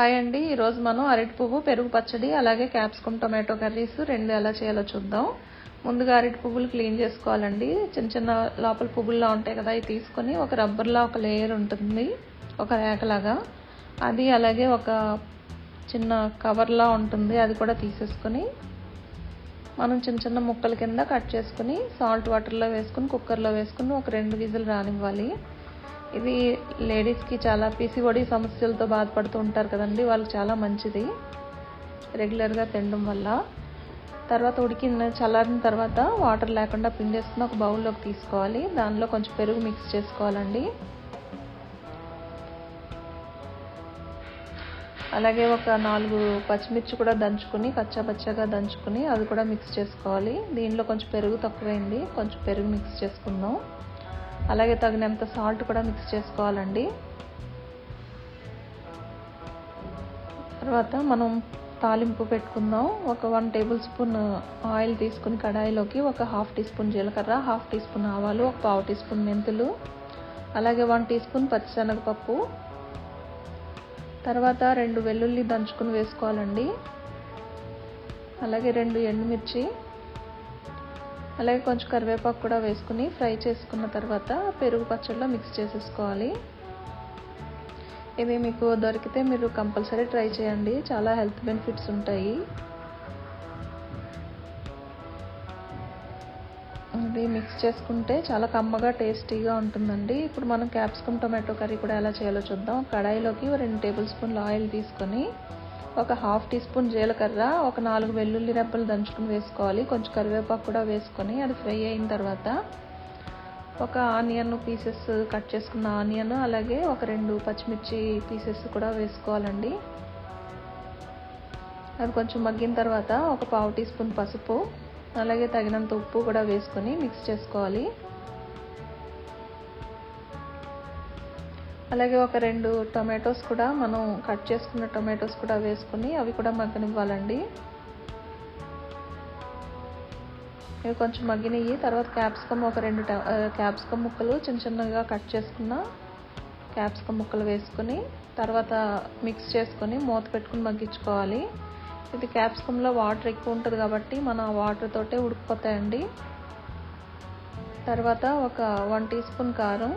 Hi అండి. ఈరోజు మనం అరటి పువ్వు పెరుగు పచ్చడి అలాగే క్యాప్సికమ్ టొమాటో కర్రీస్ రెండు ఎలా చేయాలో చూద్దాం. ముందుగా అరటి పువ్వులు క్లీన్ చేసుకోవాలండి. చిన్న చిన్న లోపల పువ్వుల్లా ఉంటాయి కదా అవి తీసుకొని ఒక రబ్బర్లా ఒక లేయర్ ఉంటుంది ఒక రేకలాగా అది అలాగే ఒక చిన్న కవర్లా ఉంటుంది అది కూడా తీసేసుకొని మనం చిన్న చిన్న ముక్కల కింద కట్ చేసుకుని సాల్ట్ వాటర్లో వేసుకుని కుక్కర్లో వేసుకుని ఒక రెండు విజిల్ రానివ్వాలి. ఇది లేడీస్కి చాలా పీసీఓడి సమస్యలతో బాధపడుతూ ఉంటారు కదండి వాళ్ళకి చాలా మంచిది. రెగ్యులర్గా తినడం వల్ల. తర్వాత ఉడికిన చల్లారిన తర్వాత వాటర్ లేకుండా పిండేసుకుని ఒక బౌల్లోకి తీసుకోవాలి. దానిలో కొంచెం పెరుగు మిక్స్ చేసుకోవాలండి. అలాగే ఒక నాలుగు పచ్చిమిర్చి కూడా దంచుకుని కచ్చాపచ్చగా దంచుకుని అది కూడా మిక్స్ చేసుకోవాలి. దీనిలో కొంచెం పెరుగు తక్కువైంది కొంచెం పెరుగు మిక్స్ చేసుకుందాం. అలాగే తగినంత సాల్ట్ కూడా మిక్స్ చేసుకోవాలండి. తర్వాత మనం తాలింపు పెట్టుకుందాం. ఒక వన్ టేబుల్ స్పూన్ ఆయిల్ తీసుకుని కడాయిలోకి ఒక హాఫ్ టీ స్పూన్ జీలకర్ర హాఫ్ టీ స్పూన్ ఆవాలు ఒక పావు టీ స్పూన్ మెంతులు అలాగే వన్ టీ స్పూన్ పచ్చిశనగపప్పు. తర్వాత రెండు వెల్లుల్లి దంచుకుని వేసుకోవాలండి. అలాగే రెండు ఎండుమిర్చి అలాగే కొంచెం కరివేపాకు కూడా వేసుకుని ఫ్రై చేసుకున్న తర్వాత పెరుగు పచ్చడిలో మిక్స్ చేసేసుకోవాలి. ఇది మీకు దొరికితే మీరు కంపల్సరీ ట్రై చేయండి. చాలా హెల్త్ బెనిఫిట్స్ ఉంటాయి. ఇది మిక్స్ చేసుకుంటే చాలా కమ్మగా టేస్టీగా ఉంటుందండి. ఇప్పుడు మనం క్యాప్సికమ్ టొమాటో కర్రీ కూడా ఎలా చేయాలో చూద్దాం. కడాయిలోకి రెండు టేబుల్ స్పూన్ల ఆయిల్ తీసుకొని ఒక హాఫ్ టీ స్పూన్ జీలకర్ర ఒక నాలుగు వెల్లుల్లి రెబ్బలు దంచుకుని వేసుకోవాలి. కొంచెం కరివేపాకు కూడా వేసుకొని అది ఫ్రై అయిన తర్వాత ఒక ఆనియన్ పీసెస్ కట్ చేసుకున్న ఆనియన్ అలాగే ఒక రెండు పచ్చిమిర్చి పీసెస్ కూడా వేసుకోవాలండి. అది కొంచెం మగ్గిన తర్వాత ఒక పావు టీ స్పూన్ పసుపు అలాగే తగినంత ఉప్పు కూడా వేసుకొని మిక్స్ చేసుకోవాలి. అలాగే ఒక రెండు టొమాటోస్ కూడా మనం కట్ చేసుకున్న టొమాటోస్ కూడా వేసుకుని అవి కూడా మగ్గనివ్వాలండి. ఇవి కొంచెం మగ్గినవి తర్వాత క్యాప్సికమ్ ఒక రెండు క్యాప్సికమ్ ముక్కలు చిన్న చిన్నగా కట్ చేసుకున్న క్యాప్సికమ్ ముక్కలు వేసుకొని తర్వాత మిక్స్ చేసుకొని మూత పెట్టుకుని మగ్గించుకోవాలి. ఇది క్యాప్సికంలో వాటర్ ఎక్కువ ఉంటుంది కాబట్టి మన వాటర్ తోటే ఉడికిపోతాయండి. తర్వాత ఒక వన్ టీ స్పూన్ కారం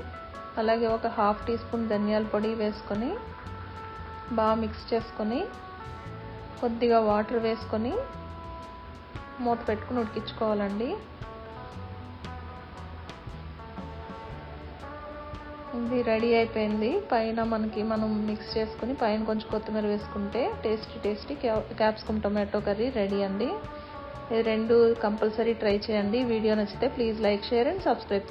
అలాగే ఒక హాఫ్ టీ స్పూన్ ధనియాల పొడి వేసుకొని బాగా మిక్స్ చేసుకొని కొద్దిగా వాటర్ వేసుకొని మూత పెట్టుకుని ఉడికించుకోవాలండి. ఇది రెడీ అయిపోయింది. పైన మనకి మనం మిక్స్ చేసుకుని పైన కొంచెం కొత్తిమీర వేసుకుంటే tasty tasty capsicum tomato curry ready అండి. ఇది రెండు కంపల్సరీ ట్రై చేయండి. వీడియో నచ్చితే please like share and subscribe.